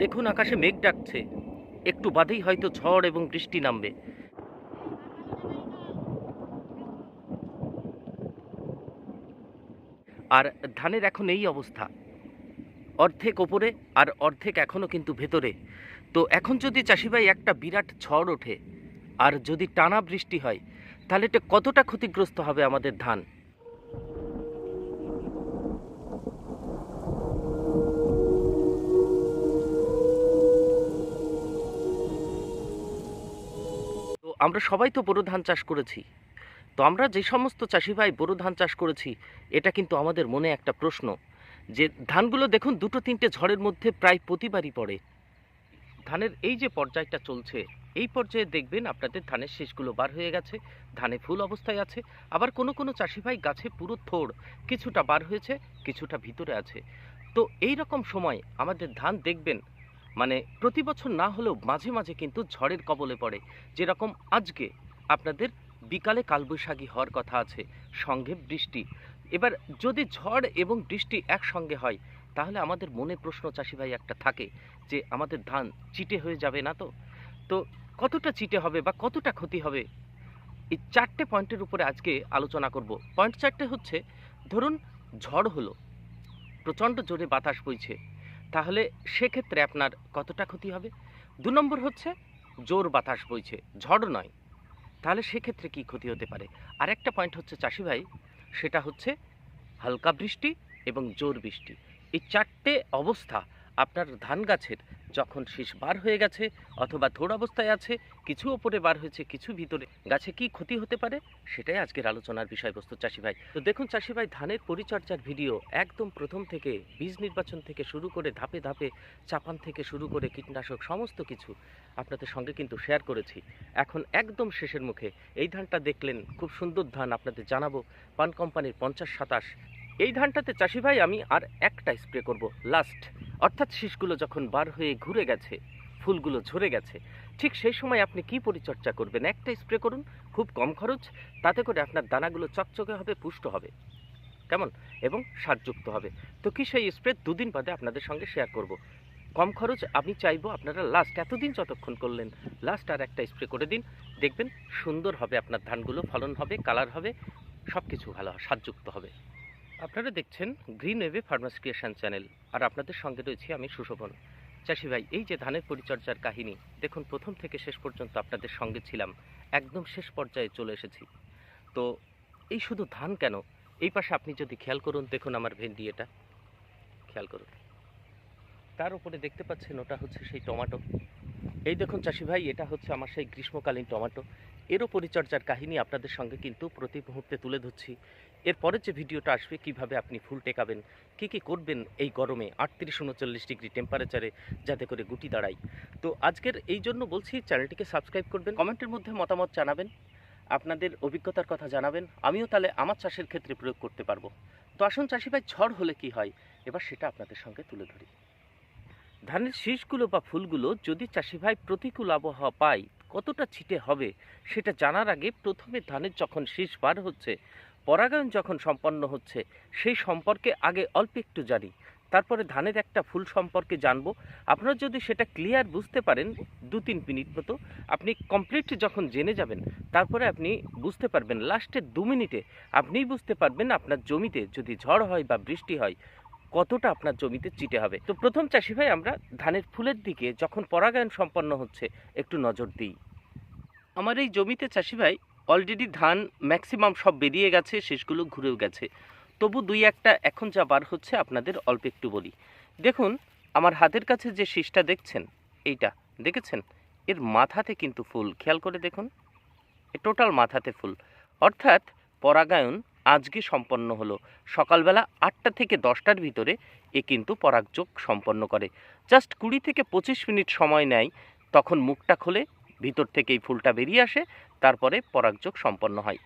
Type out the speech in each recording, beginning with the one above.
দেখুন আকাশে মেঘ ডাকছে। একটু বাদেই হয়তো ঝড় এবং বৃষ্টি নামবে। আর ধানের এখন এই অবস্থা। অর্ধেক ওপরে আর অর্ধেক এখনও কিন্তু ভেতরে। তো এখন যদি চাষিভাই একটা বিরাট ঝড় ওঠে, আর যদি টানা বৃষ্টি হয়, তাহলে এটা কতটা ক্ষতিগ্রস্ত হবে আমাদের ধান? আমরা সবাই তো বোরো ধান চাষ করেছি। তো আমরা যে সমস্ত চাষি ভাই বোরো ধান চাষ করেছি, এটা কিন্তু আমাদের মনে একটা প্রশ্ন, যে ধানগুলো দেখুন দুটো তিনটে ঝড়ের মধ্যে প্রায় প্রতিবারই পড়ে। ধানের এই যে পর্যায়টা চলছে, এই পর্যায়ে দেখবেন আপনাদের ধানের শেষগুলো বার হয়ে গেছে, ধানে ফুল অবস্থায় আছে, আবার কোনো কোনো চাষি ভাই গাছে পুরো থোড়, কিছুটা বার হয়েছে, কিছুটা ভিতরে আছে। তো এই রকম সময় আমাদের ধান দেখবেন মানে প্রতি বছর না হলেও মাঝে মাঝে কিন্তু ঝড়ের কবলে পড়ে। যেরকম আজকে আপনাদের বিকালে কালবৈশাখী হওয়ার কথা আছে, সঙ্গে বৃষ্টি। এবার যদি ঝড় এবং বৃষ্টি একসঙ্গে হয়, তাহলে আমাদের মনে প্রশ্ন চাষি ভাই একটা থাকে যে, আমাদের ধান চিটে হয়ে যাবে না তো? তো কতটা চিটে হবে বা কতটা ক্ষতি হবে? এই চারটে পয়েন্টের উপরে আজকে আলোচনা করব। পয়েন্ট চারটে হচ্ছে, ধরুন ঝড় হলো, প্রচণ্ড জোরে বাতাস বইছে। তাহলে সেক্ষেত্রে আপনার কতটা ক্ষতি হবে? দু নম্বর হচ্ছে, জোর বাতাস বইছে, ঝড় নয়। তাহলে সেক্ষেত্রে কি ক্ষতি হতে পারে? আর একটা পয়েন্ট হচ্ছে চাষি ভাই, সেটা হচ্ছে হালকা বৃষ্টি এবং জোর বৃষ্টি। এই চারটে অবস্থা আপনার ধান গাছের যখন শীষ বার হয়ে গেছে অথবা থোড় অবস্থায় আছে, কিছু ওপরে বার হয়েছে, কিছু ভিতরে, গাছে কি ক্ষতি হতে পারে? সেটাই আজকের আলোচনার বিষয়বস্তু চাষি ভাই। তো দেখুন চাষি ভাই, ধানের পরিচর্যার ভিডিও একদম প্রথম থেকে, বীজ নির্বাচন থেকে শুরু করে, ধাপে ধাপে, চাপান থেকে শুরু করে, কীটনাশক সমস্ত কিছু আপনাদের সঙ্গে কিন্তু শেয়ার করেছি। এখন একদম শেষের মুখে, এই ধানটা দেখলেন, খুব সুন্দর ধান আপনাদের জানাব। পান কোম্পানির পঞ্চাশ সাতাশ এই ধানটাতে চাষি ভাই, আমি আর একটা স্প্রে করব লাস্ট অর্থাৎ শীষগুলো যখন বার হয়ে ঘুরে গেছে, ফুলগুলো ঝরে গেছে, ঠিক সেই সময় আপনি কি পরিচর্যা করবেন? একটা স্প্রে করুন, খুব কম খরচ, তাতে করে আপনার দানাগুলো চকচকে হবে, পুষ্ট হবে। কেমন? এবং সারযুক্ত হবে। তো কি সেই স্প্রে দুদিন বাদে আপনাদের সঙ্গে শেয়ার করব? কম খরচ, আমি চাইব আপনারা লাস্ট এতদিন যতক্ষণ করলেন লাস্ট আর একটা স্প্রে করে দিন। দেখবেন সুন্দর হবে আপনার ধানগুলো, ফলন হবে কালার হবে সব কিছু ভালো সারযুক্ত হবে। আপনারা দেখছেন গ্রিন ওয়েভে ফার্মাস ক্রিয়েশন চ্যানেল, আর আপনাদের সঙ্গে রয়েছি আমি সুশোভন। চাষি ভাই, এই যে ধানের পরিচর্যার কাহিনী, দেখুন প্রথম থেকে শেষ পর্যন্ত আপনাদের সঙ্গে ছিলাম, একদম শেষ পর্যায়ে চলে এসেছি। তো এই শুধু ধান কেন? এই পাশে আপনি যদি খেয়াল করুন, দেখুন আমার ভেন্ডি এটা। খেয়াল করুন। তার উপরে দেখতে পাচ্ছেন ওটা হচ্ছে সেই টমাটো। এই দেখুন চাষি ভাই, এটা হচ্ছে আমার সেই গ্রীষ্মকালীন টমাটো। এরও পরিচর্যার কাহিনী আপনাদের সঙ্গে কিন্তু প্রতি মুহূর্তে তুলে ধরছি। এরপরের যে ভিডিওটা আসবে, কীভাবে আপনি ফুল টেকাবেন, কী কী করবেন এই গরমে, আটত্রিশ উনচল্লিশ ডিগ্রি টেম্পারেচারে যাতে করে গুটি দাঁড়ায়। তো আজকের এই জন্য বলছি, চ্যানেলটিকে সাবস্ক্রাইব করবেন, কমেন্টের মধ্যে মতামত জানাবেন, আপনাদের অভিজ্ঞতার কথা জানাবেন, আমিও তাহলে আমার চাষের ক্ষেত্রে প্রয়োগ করতে পারব। তো আসুন চাষি ভাই, ঝড় হলে কি হয়? এবার সেটা আপনাদের সঙ্গে তুলে ধরি। ধানের শীষগুলো বা ফুলগুলো যদি চাষি ভাই প্রতিকূল আবহাওয়া পায়, কতটা ছিটে হবে, সেটা জানার আগে প্রথমে ধানের যখন শীষ বার হচ্ছে পরাগায়ন যখন সম্পন্ন হচ্ছে, সেই সম্পর্কে আগে অল্প একটু জানি। তারপরে ধানের একটা ফুল সম্পর্কে জানব। আপনারা যদি সেটা ক্লিয়ার বুঝতে পারেন দু তিন মিনিট মতো, আপনি কমপ্লিট যখন জেনে যাবেন, তারপরে আপনি বুঝতে পারবেন লাস্টের দু মিনিটে আপনিই বুঝতে পারবেন আপনার জমিতে যদি ঝড় হয় বা বৃষ্টি হয়, কতটা আপনার জমিতে চিটে হবে। তো প্রথম চাষি ভাই, আমরা ধানের ফুলের দিকে যখন পরাগায়ন সম্পন্ন হচ্ছে, একটু নজর দিই। আমার এই জমিতে চাষি ভাই অলরেডি ধান ম্যাক্সিমাম সব বেরিয়ে গেছে, শেষগুলো ঘুরেও গেছে। তবু দুই একটা এখন যা বার হচ্ছে আপনাদের অল্প একটু বলি। দেখুন, আমার হাতের কাছে যে শীষটা দেখছেন, এইটা, দেখেছেন? এর মাথাতে কিন্তু ফুল, খেয়াল করে দেখুন। এ টোটাল মাথাতে ফুল। অর্থাৎ পরাগায়ন আজকে সম্পন্ন হলো। সকালবেলা আটটা থেকে দশটার ভিতরে এ কিন্তু পরাগযোগ সম্পন্ন করে। জাস্ট কুড়ি থেকে পঁচিশ মিনিট সময় নেয়, তখন মুখটা খোলে, ভিতর থেকে এই ফুলটা বেরিয়ে আসে তারপরে পরাগযোগ সম্পন্ন হয়।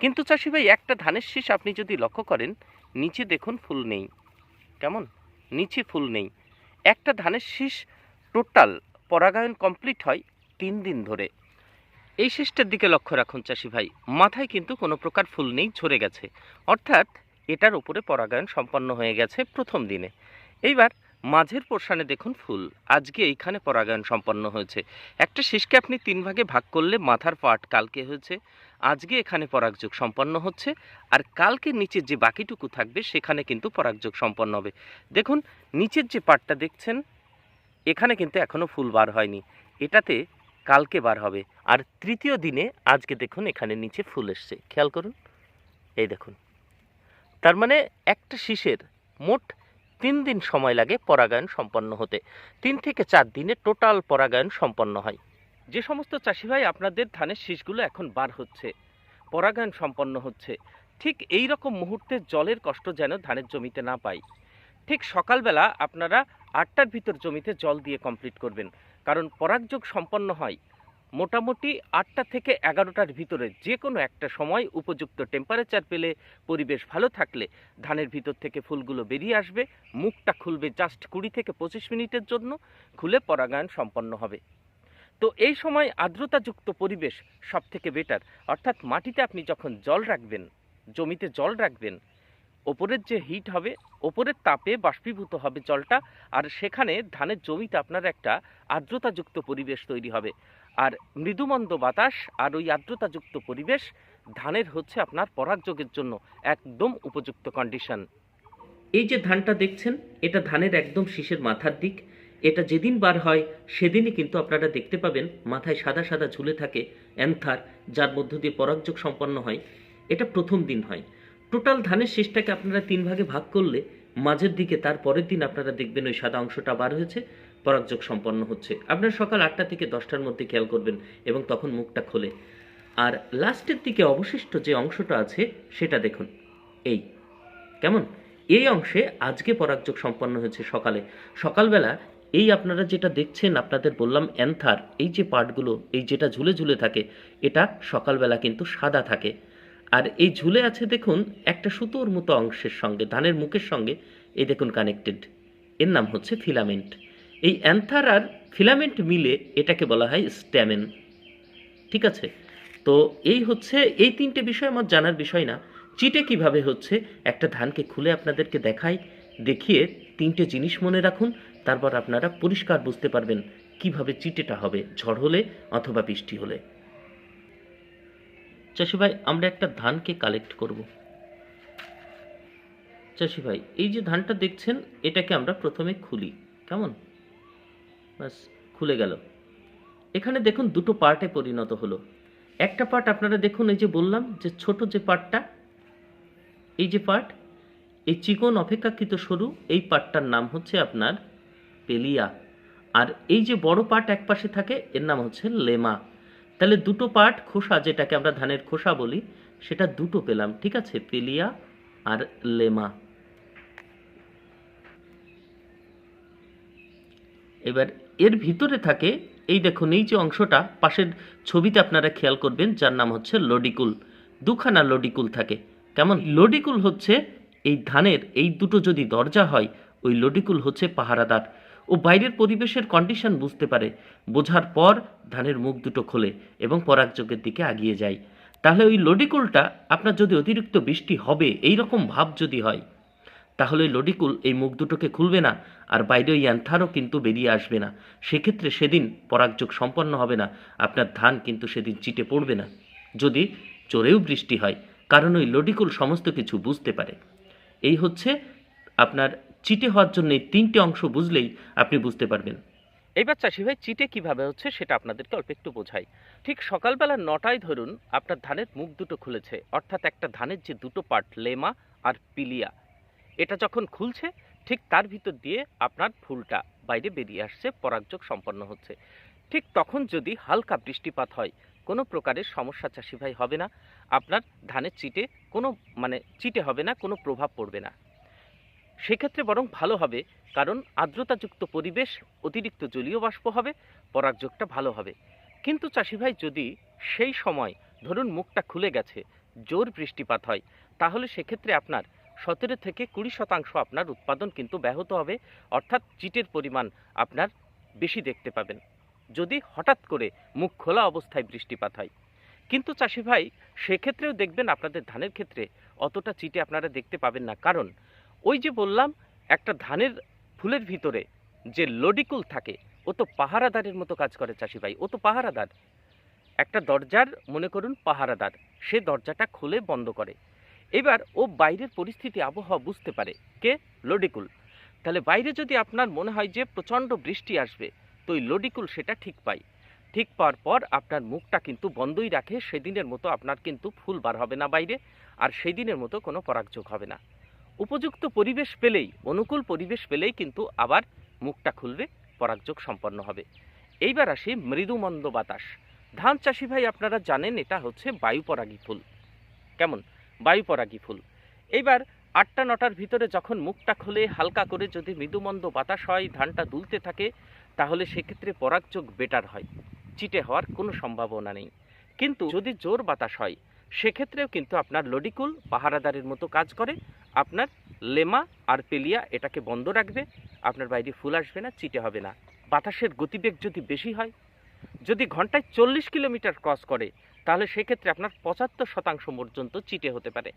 কিন্তু চাষি ভাই একটা ধানের শীষ আপনি যদি লক্ষ্য করেন, নিচে দেখুন ফুল নেই। কেমন? নিচে ফুল নেই। একটা ধানের শীষ টোটাল পরাগায়ন কমপ্লিট হয় তিন দিন ধরে। এই শীষটার দিকে লক্ষ্য রাখুন চাষি ভাই মাথায় কিন্তু কোনো প্রকার ফুল নেই, ঝরে গেছে। অর্থাৎ এটার উপরে পরাগায়ন সম্পন্ন হয়ে গেছে প্রথম দিনে। এইবার মাঝের পোর্শানে দেখুন ফুল। আজকে এইখানে পরাগায়ন সম্পন্ন হয়েছে। একটা শীষকে আপনি তিন ভাগে ভাগ করলে মাথার পার্ট কালকে হয়েছে, আজকে এখানে পরাগযোগ সম্পন্ন হচ্ছে, আর কালকে নিচের যে বাকিটুকু থাকবে সেখানে কিন্তু পরাগযোগ সম্পন্ন হবে। দেখুন, নিচের যে পার্টটা দেখছেন, এখানে কিন্তু এখনও ফুল বার হয়নি। এটাতে কালকে বার হবে। আর তৃতীয় দিনে আজকে দেখুন এখানে নিচে ফুল এসছে। খেয়াল করুন। এই দেখুন। তার মানে একটা শীষের মোট তিন দিন সময় লাগে পরাগায়ন সম্পন্ন হতে। তিন থেকে চার দিনে টোটাল পরাগায়ন সম্পন্ন হয়। যে সমস্ত চাষি ভাই আপনাদের ধানের শীষগুলো এখন বার হচ্ছে, পরাগায়ন সম্পন্ন হচ্ছে, ঠিক এই রকম মুহূর্তে জলের কষ্ট যেন ধানের জমিতে না পাই। ঠিক সকালবেলা আপনারা আটটার ভিতর জমিতে জল দিয়ে কমপ্লিট করবেন, কারণ পরাগযোগ সম্পন্ন হয়। মোটামুটি আটটা থেকে এগারোটার ভিতরে যে কোনো একটা সময় উপযুক্ত টেম্পারেচার পেলে পরিবেশ ভালো থাকলে ধানের ভিতর থেকে ফুলগুলো বেরিয়ে আসবে, মুখটা খুলবে জাস্ট কুড়ি থেকে পঁচিশ মিনিটের জন্য, খুলে পরাগায়ন সম্পন্ন হবে। তো এই সময় আর্দ্রতাযুক্ত পরিবেশ সব থেকে বেটার অর্থাৎ মাটিতে আপনি যখন জল রাখবেন, জমিতে জল রাখবেন, ওপরের যে হিট হবে, ওপরের তাপে বাষ্পীভূত হবে জলটা, আর সেখানে ধানের জমিতে আপনার একটা আর্দ্রতাযুক্ত পরিবেশ তৈরি হবে। আর মৃদুমন্দ বাতাস আর ওই আর্দ্রতাযুক্ত পরিবেশ ধানের হচ্ছে আপনার পরাগযোগের জন্য একদম উপযুক্ত কন্ডিশন এই যে ধানটা দেখছেন, এটা ধানের একদম শীষের মাথার দিক। এটা যেদিন বার হয়, সেদিনই কিন্তু আপনারা দেখতে পাবেন মাথায় সাদা সাদা ঝুলে থাকে অ্যান্থার, যার মধ্য দিয়ে পরাগযোগ সম্পন্ন হয়। এটা প্রথম দিন হয়। টোটাল ধানের শীষটাকে আপনারা তিন ভাগে ভাগ করলে, মাঝের দিকে তার পরের দিন আপনারা দেখবেন ওই সাদা অংশটা বার হয়েছে। পরাগযোগ সম্পন্ন হচ্ছে। আপনার সকাল আটটা থেকে দশটার মধ্যে খেয়াল করবেন এবং তখন মুখটা খোলে। আর লাস্টের দিকে অবশিষ্ট যে অংশটা আছে, সেটা দেখুন। এই। কেমন? এই অংশে আজকে পরাগযোগ সম্পন্ন হয়েছে সকালে। সকালবেলা এই আপনারা যেটা দেখছেন, আপনাদের বললাম অ্যান্থার, এই যে পার্টগুলো এই যেটা ঝুলে ঝুলে থাকে, এটা সকালবেলা কিন্তু সাদা থাকে। আর এই ঝুলে আছে দেখুন, একটা সুতোর মতো অংশের সঙ্গে, ধানের মুখের সঙ্গে, এই দেখুন কানেক্টেড এর নাম হচ্ছে ফিলামেন্ট। এই অ্যান্থার আর ফিলামেন্ট মিলে এটাকে বলা হয় স্ট্যামেন। ঠিক আছে? তো এই হচ্ছে, এই তিনটে বিষয় আমার জানার বিষয় না। চিটে কীভাবে হচ্ছে, একটা ধানকে খুলে আপনাদেরকে দেখাই, দেখিয়ে তিনটে জিনিস মনে রাখুন, তারপর আপনারা পরিষ্কার বুঝতে পারবেন কীভাবে চিটেটা হবে, ঝড় হলে অথবা বৃষ্টি হলে। চাষি ভাই, আমরা একটা ধানকে কালেক্ট করব। চাষি ভাই, এই যে ধানটা দেখছেন, এটাকে আমরা প্রথমে খুলি। কেমন? বাস খুলে গেল। এখানে দেখুন দুটো পার্টে পরিণত হলো। একটা পার্ট আপনারা দেখুন, এই যে বললাম যে ছোট যে পার্টটা, এই যে পার্ট, এই চিকন অপেক্ষাকৃত সরু, এই পার্টটার নাম হচ্ছে আপনার পেলিয়া। আর এই যে বড় পার্ট এক পাশে থাকে, এর নাম হচ্ছে লেমা। তাহলে দুটো পার্ট খোসা, যেটাকে আমরা ধানের খোসা বলি, সেটা দুটো পেলাম, ঠিক আছে? পেলিয়া আর লেমা। এবার এর ভিতরে থাকে, এই দেখুন, এই যে অংশটা, পাশের ছবিতে আপনারা খেয়াল করবেন, যার নাম হচ্ছে লডিকুল। দুখানা লডিকুল থাকে। কেমন? লডিকুল হচ্ছে এই ধানের, এই দুটো যদি দরজা হয়, ওই লডিকুল হচ্ছে পাহারাদার। ও বাইরের পরিবেশের কন্ডিশন বুঝতে পারে। বোঝার পর ধানের মুখ দুটো খোলে এবং পরাগযোগের দিকে আগিয়ে যায়। তাহলে ওই লডিকুলটা আপনার যদি অতিরিক্ত বৃষ্টি হবে এই রকম ভাব যদি হয় তাহলে লডিকুল এই মুখ দুটোকে খুলবে না, আর বাইরে ওই অ্যান্থারও কিন্তু বেরিয়ে আসবে না। সেক্ষেত্রে সেদিন পরাগযোগ সম্পন্ন হবে না, আপনার ধান কিন্তু সেদিন চিটে পড়বে না। যদি চোরেও বৃষ্টি হয়, কারণ ওই লডিকুল সমস্ত কিছু বুঝতে পারে। এই হচ্ছে আপনার চিটে হওয়ার জন্য এই তিনটে অংশ বুঝলেই আপনি বুঝতে পারবেন। এইবার চাষি ভাই চিটে কীভাবে হচ্ছে সেটা আপনাদেরকে অল্প একটু বোঝাই। ঠিক সকালবেলা নটায় ধরুন আপনার ধানের মুখ দুটো খুলেছে, অর্থাৎ একটা ধানের যে দুটো পার্ট লেমা আর পিলিয়া এটা যখন খুলছে, ঠিক তার ভিতর দিয়ে আপনার ফুলটা বাইরে বেরিয়ে আসছে, পরাগযোগ সম্পন্ন হচ্ছে। ঠিক তখন যদি হালকা বৃষ্টিপাত হয়, কোনো প্রকারের সমস্যা চাষি ভাই হবে না। আপনার ধানের চিটে কোনো মানে চিটে হবে না, কোনো প্রভাব পড়বে না। সেক্ষেত্রে বরং ভালো হবে, কারণ আর্দ্রতাযুক্ত পরিবেশ, অতিরিক্ত জলীয় বাষ্প হবে, পরাগযোগটা ভালো হবে। কিন্তু চাষি ভাই, যদি সেই সময়, ধরুন মুখটা খুলে গেছে, জোর বৃষ্টিপাত হয়, তাহলে সেক্ষেত্রে আপনার সতেরো থেকে কুড়ি শতাংশ আপনার উৎপাদন কিন্তু ব্যাহত হবে, অর্থাৎ চিটের পরিমাণ আপনার বেশি দেখতে পাবেন। যদি হঠাৎ করে মুখ খোলা অবস্থায় বৃষ্টিপাত হয়। কিন্তু চাষি ভাই, সেক্ষেত্রেও দেখবেন আপনাদের ধানের ক্ষেত্রে অতটা চিটে আপনারা দেখতে পাবেন না। কারণ ওই যে বললাম, একটা ধানের ফুলের ভিতরে যে লডিকুল থাকে, ও তো পাহারাদারের মতো কাজ করে চাষি ভাই, ও তো পাহারাদার। একটা দরজার, মনে করুন, পাহারাদার, সে দরজাটা খুলে বন্ধ করে। এবার ও বাইরের পরিস্থিতি আবহাওয়া বুঝতে পারে। কে? লডিকুল। তাহলে বাইরে যদি আপনার মনে হয় যে প্রচণ্ড বৃষ্টি আসবে, তো ওই লডিকুল সেটা ঠিক পায় ঠিক পাওয়ার পর আপনার মুখটা কিন্তু বন্ধই রাখে, সেদিনের মতো আপনার কিন্তু ফুল বার হবে না বাইরে, আর সেই দিনের মতো কোনো পরাগযোগ হবে না। উপযুক্ত পরিবেশ পেলেই, অনুকূল পরিবেশ পেলেই কিন্তু আবার মুখটা খুলবে, পরাগযোগ সম্পন্ন হবে। এইবার আসি মৃদুমন্দ বাতাস। ধান চাষি ভাই, আপনারা জানেন এটা হচ্ছে বায়ু পরাগী ফুল। কেমন? বায়ু পরাগী ফুল। এইবার আটটা নটার ভিতরে যখন মুখটা খুলে, হালকা করে যদি মৃদুমন্দ বাতাস হয়, ধানটা দুলতে থাকে, তাহলে সেক্ষেত্রে পরাগযোগ বেটার হয়। চিটে হওয়ার কোনো সম্ভাবনা নেই। কিন্তু যদি জোর বাতাস হয়, সেক্ষেত্রেও কিন্তু আপনার লডিকুল পাহারাদারের মতো কাজ করে। আপনার লেমা আর পেলিয়া এটাকে বন্ধ রাখবে। আপনার বাইরে ফুল আসবে না, চিটে হবে না। বাতাসের গতিবেগ যদি বেশি হয়, যদি ঘন্টায় চল্লিশ কিলোমিটার ক্রস করে তাহলে সেক্ষেত্রে আপনার পঁচাত্তর শতাংশ পর্যন্ত চিটে হতে পারে।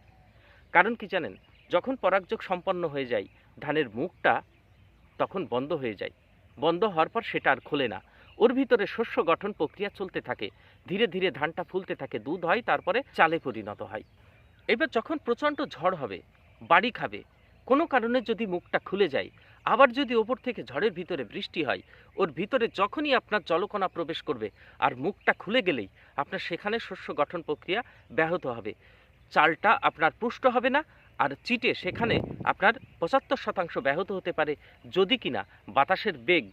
কারণ কি জানেন, যখন পরাগযোগ সম্পন্ন হয়ে যায়, ধানের মুখটা তখন বন্ধ হয়ে যায়। বন্ধ হওয়ার পর সেটা আর খোলে না। ওর ভিতরে শস্য গঠন প্রক্রিয়া চলতে থাকে। ধীরে ধীরে ধানটা ফুলতে থাকে, দুধ হয়, তারপরে চালে পরিণত হয়। এবার যখন প্রচণ্ড ঝড় হবে, বাড়ি খাবে, কোনো কারণে যদি মুখটা খুলে যায় আবার যদি ওপর থেকে ঝড়ের ভিতরে বৃষ্টি হয়, ওর ভিতরে যখনই আপনার জলকণা প্রবেশ করবে আর মুখটা খুলে গেলেই আপনার সেখানে শস্য গঠন প্রক্রিয়া ব্যাহত হবে। চালটা আপনার পুষ্ট হবে না আর চিটে সেখানে আপনার পঁচাত্তর শতাংশ ব্যাহত হতে পারে যদি কিনা বাতাসের বেগ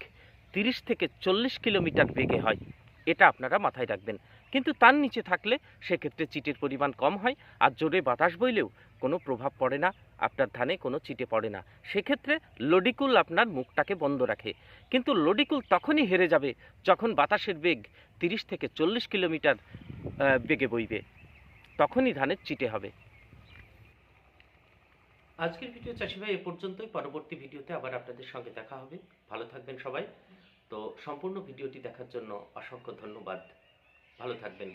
তিরিশ থেকে চল্লিশ কিলোমিটার বেগে হয়। এটা আপনারা মাথায় রাখবেন। কিন্তু তার নিচে থাকলে সেক্ষেত্রে চিটের পরিমাণ কম হয় আর জোরে বাতাস বইলেও কোনো প্রভাব পড়ে না, আপনার ধানে কোনো চিটে পড়ে না। সেক্ষেত্রে লডিকুল আপনার মুখটাকে বন্ধ রাখে। কিন্তু লডিকুল তখনই হেরে যাবে যখন বাতাসের বেগ তিরিশ থেকে চল্লিশ কিলোমিটার বেগে বইবে। তখনই ধানের চিটে হবে। আজকের ভিডিও চাষি ভাই এ পর্যন্তই। পরবর্তী ভিডিওতে আবার আপনাদের সঙ্গে দেখা হবে। ভালো থাকবেন সবাই। তো সম্পূর্ণ ভিডিওটি দেখার জন্য অসংখ্য ধন্যবাদ। ভালো থাকবেন।